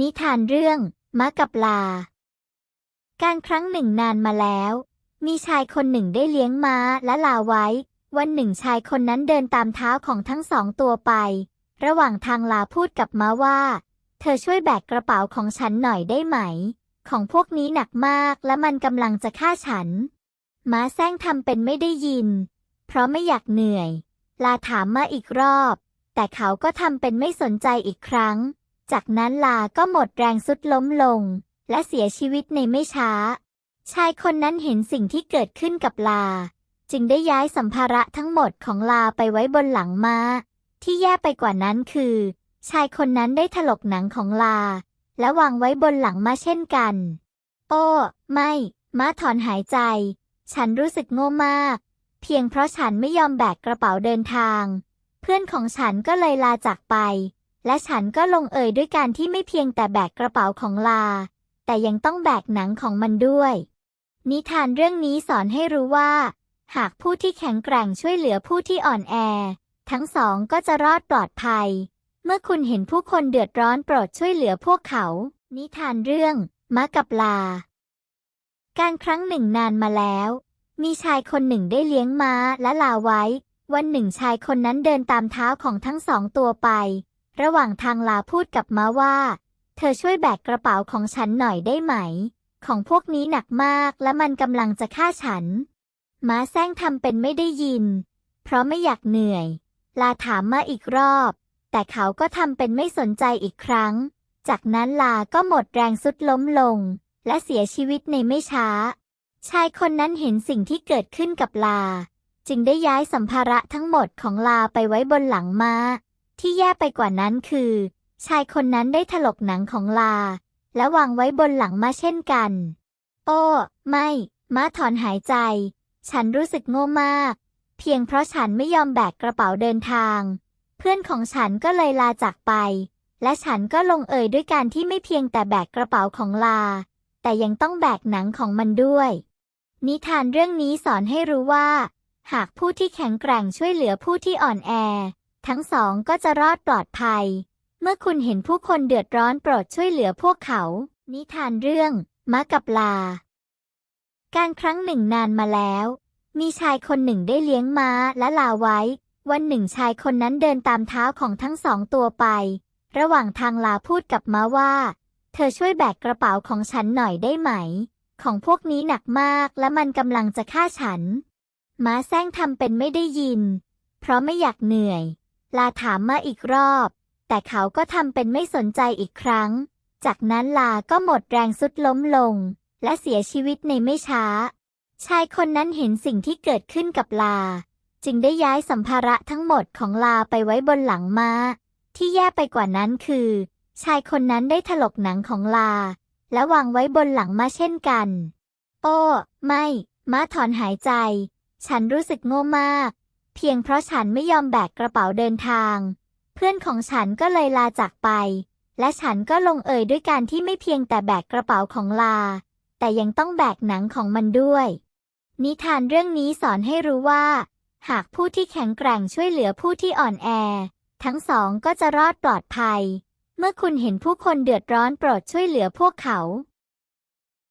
นิทานเรื่องม้ากับลา การครั้งหนึ่งนานมาแล้ว มีชายคนหนึ่งได้เลี้ยงม้าและลาไว้ วันหนึ่งชายคนนั้นเดินตามเท้าของทั้งสองตัวไป ระหว่างทางลาพูดกับม้าว่า เธอช่วยแบกกระเป๋าของฉันหน่อยได้ไหม ของพวกนี้หนักมากและมันกำลังจะฆ่าฉัน ม้าแซงทำเป็นไม่ได้ยิน เพราะไม่อยากเหนื่อย ลาถามมาอีกรอบ แต่เขาก็ทำเป็นไม่สนใจอีกครั้ง จากนั้นลาก็หมดแรงสุดล้มลง และเสียชีวิตในไม่ช้า ชายคนนั้นเห็นสิ่งที่เกิดขึ้นกับลา จึงได้ย้ายสัมภาระทั้งหมดของลาไปไว้บนหลังมา้า ที่แย่ไปกว่านั้นคือ ชายคนนั้นได้ถลกหนังของลา และวางไว้บนหลังม้าเช่นกัน โอ้ ไม่ ม้าถอนหายใจ ฉันรู้สึกโง่มาก เพียงเพราะฉันไม่ยอมแบกกระเป๋าเดินทาง เพื่อนของฉันก็เลยลาจากไป และฉันก็ลงเอยด้วยการที่ไม่เพียงแต่แบกกระเป๋าของลา แต่ยังต้องแบกหนังของมันด้วย นิทานเรื่องนี้สอนให้รู้ว่า หากผู้ที่แข็งแกร่งช่วยเหลือผู้ที่อ่อนแอ ทั้งสองก็จะรอดปลอดภัย เมื่อคุณเห็นผู้คนเดือดร้อนโปรดช่วยเหลือพวกเขา นิทานเรื่องม้ากับลา การครั้งหนึ่งนานมาแล้ว มีชายคนหนึ่งได้เลี้ยงม้าและลาไว้ วันหนึ่งชายคนนั้นเดินตามเท้าของทั้งสองตัวไป ระหว่างทางลาพูดกับม้าว่า เธอช่วยแบกกระเป๋าของฉันหน่อยได้ไหม ของพวกนี้หนักมากและมันกำลังจะฆ่าฉัน ม้าแซงทำเป็นไม่ได้ยิน เพราะไม่อยากเหนื่อย ลาถามมาอีกรอบ แต่เขาก็ทำเป็นไม่สนใจอีกครั้ง จากนั้นลาก็หมดแรงสุดล้มลง และเสียชีวิตในไม่ช้า ชายคนนั้นเห็นสิ่งที่เกิดขึ้นกับลา จึงได้ย้ายสัมภาระทั้งหมดของลาไปไว้บนหลังมา้า ที่แย่ไปกว่านั้นคือ ชายคนนั้นได้ถลกหนังของลา และวางไว้บนหลังม้าเช่นกัน โอ้ ไม่ ม้าถอนหายใจ ฉันรู้สึกโง่มาก เพียงเพราะฉันไม่ยอมแบกกระเป๋าเดินทาง เพื่อนของฉันก็เลยลาจากไป และฉันก็ลงเอยด้วยการที่ไม่เพียงแต่แบกกระเป๋าของลา แต่ยังต้องแบกหนังของมันด้วย นิทานเรื่องนี้สอนให้รู้ว่า หากผู้ที่แข็งแกร่งช่วยเหลือผู้ที่อ่อนแอ ทั้งสองก็จะรอดปลอดภัย เมื่อคุณเห็นผู้คนเดือดร้อนโปรดช่วยเหลือพวกเขา นิทานเรื่องม้ากับลา การครั้งหนึ่งนานมาแล้ว มีชายคนหนึ่งได้เลี้ยงม้าและลาไว้ วันหนึ่งชายคนนั้นเดินตามเท้าของทั้งสองตัวไป ระหว่างทางลาพูดกับม้าว่า เธอช่วยแบกกระเป๋าของฉันหน่อยได้ไหม ของพวกนี้หนักมากและมันกำลังจะฆ่าฉัน ม้าแซงทำเป็นไม่ได้ยิน เพราะไม่อยากเหนื่อย ลาถามมาอีกรอบ แต่เขาก็ทำเป็นไม่สนใจอีกครั้ง จากนั้นลาก็หมดแรงสุดล้มลง และเสียชีวิตในไม่ช้า ชายคนนั้นเห็นสิ่งที่เกิดขึ้นกับลา จึงได้ย้ายสัมภาระทั้งหมดของลาไปไว้บนหลังมา้า ที่แย่ไปกว่านั้นคือ ชายคนนั้นได้ถลกหนังของลา และวางไว้บนหลังม้าเช่นกัน โอ้ ไม่ ม้าถอนหายใจ ฉันรู้สึกโง่มาก เพียงเพราะฉันไม่ยอมแบกกระเป๋าเดินทาง เพื่อนของฉันก็เลยลาจากไป และฉันก็ลงเอยด้วยการที่ไม่เพียงแต่แบกกระเป๋าของลา แต่ยังต้องแบกหนังของมันด้วย นิทานเรื่องนี้สอนให้รู้ว่า หากผู้ที่แข็งแกร่งช่วยเหลือผู้ที่อ่อนแอ ทั้งสองก็จะรอดปลอดภัย เมื่อคุณเห็นผู้คนเดือดร้อนโปรดช่วยเหลือพวกเขา